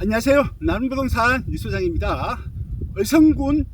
안녕하세요. 나눔부동산 이소장입니다. 의성군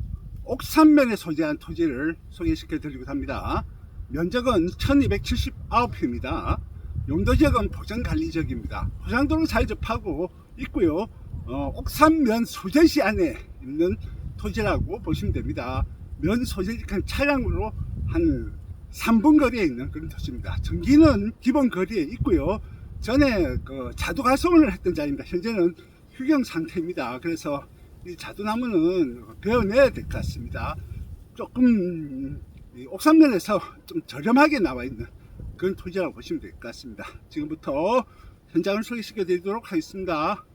옥산면에 소재한 토지를 소개시켜 드리고 합니다. 면적은 1279평입니다. 용도지역은 포장관리지역입니다. 포장도로 잘 접하고 있고요. 어, 옥산면 소재시 안에 있는 토지라고 보시면 됩니다. 면 소재직한 차량으로 한 3분 거리에 있는 그런 토지입니다. 전기는 기본 거리에 있고요. 전에 그 자두 가수원을 했던 자리입니다. 현재는 휴경 상태입니다. 그래서 이 자두나무는 베어내야 될 것 같습니다. 조금 이 옥산면에서 좀 저렴하게 나와 있는 그런 토지라고 보시면 될 것 같습니다. 지금부터 현장을 소개시켜 드리도록 하겠습니다.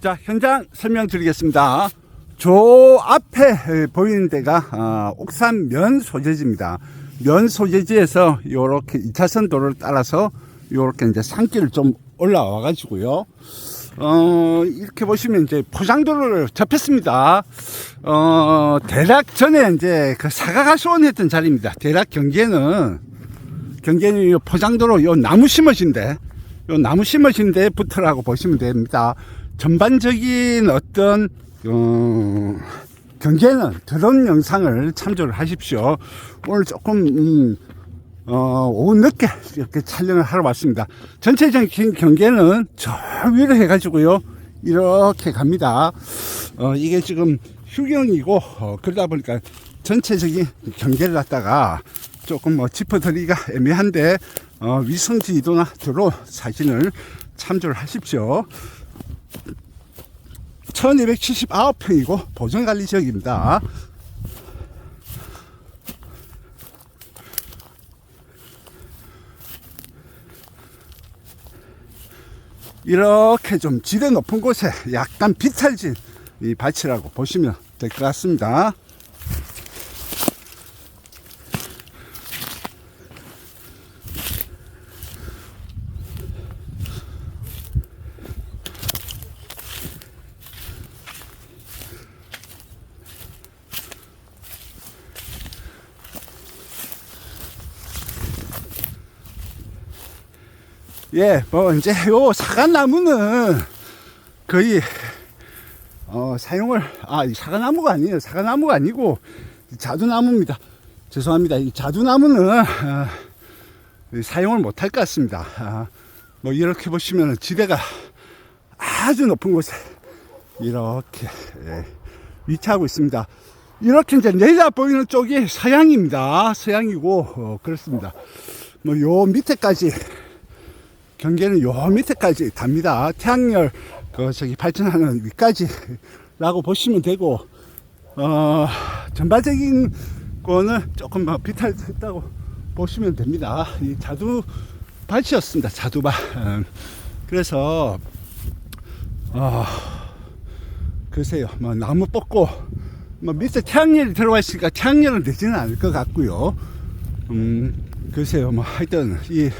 자, 현장 설명드리겠습니다. 저 앞에 보이는 데가 어, 옥산 면 소재지입니다. 면 소재지에서 이렇게 2차선 도로를 따라서 이렇게 이제 산길을 좀 올라와 가지고요. 어, 이렇게 보시면 이제 포장도로를 접했습니다. 어, 대략 전에 이제 그 사과가 수원했던 자리입니다. 대략 경계는 경계는 요 포장도로 요 나무 심어진데 요 나무 심어진 데부터라고 보시면 됩니다. 전반적인 어떤 어, 경계는 드론 영상을 참조를 하십시오. 오늘 조금 음, 어, 오후 늦게 이렇게 촬영을 하러 왔습니다. 전체적인 경계는 저 위로 해가지고요. 이렇게 갑니다. 어, 이게 지금 휴경이고, 어, 그러다 보니까 전체적인 경계를 갖다가 조금 뭐 짚어드리기가 애매한데, 어, 위성 지도나 드로 사진을 참조를 하십시오. 1279평이고, 보존관리 지역입니다. 이렇게 좀 지대 높은 곳에 약간 비탈진 이 밭이라고 보시면 될 것 같습니다. 예, 뭐 이제 요 사과나무는 거의 어, 사용을 아, 이 사과나무가 아니에요. 사과나무가 아니고 자두나무입니다. 죄송합니다. 이 자두나무는 어, 이 사용을 못할 것 같습니다. 아, 뭐 이렇게 보시면 지대가 아주 높은 곳에 이렇게 예, 위치하고 있습니다. 이렇게 이제 내려 보이는 쪽이 서양입니다. 서양이고 어, 그렇습니다. 뭐 요 밑에까지 경계는 요 밑에까지 답니다. 태양열 그 저기 발전하는 위까지라고 보시면 되고 어 전반적인 거는 조금 뭐 비탈했다고 보시면 됩니다. 이 자두 밭이었습니다. 자두밭. 음, 그래서 어 글쎄요. 뭐 나무 뽑고 뭐 밑에 태양열이 들어와 있으니까 태양열은 되지는 않을 것 같고요. 음 글쎄요. 뭐 하여튼 이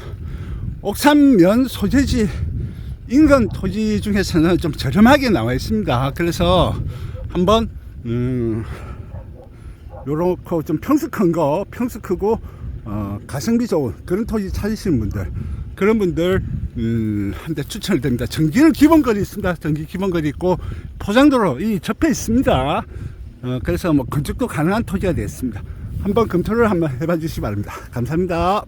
옥산면 소재지 인근 토지 중에서는 좀 저렴하게 나와 있습니다. 그래서 한번 음 요렇고 좀 평수 큰 거, 평수 크고 어, 가성비 좋은 그런 토지 찾으시는 분들 그런 분들 음, 한대 추천을 드립니다. 전기는 기본거리 있습니다. 전기 기본거리 있고 포장도로 이 접해 있습니다. 어, 그래서 뭐 건축도 가능한 토지가 되었습니다. 한번 검토를 한번 해봐 주시기 바랍니다. 감사합니다.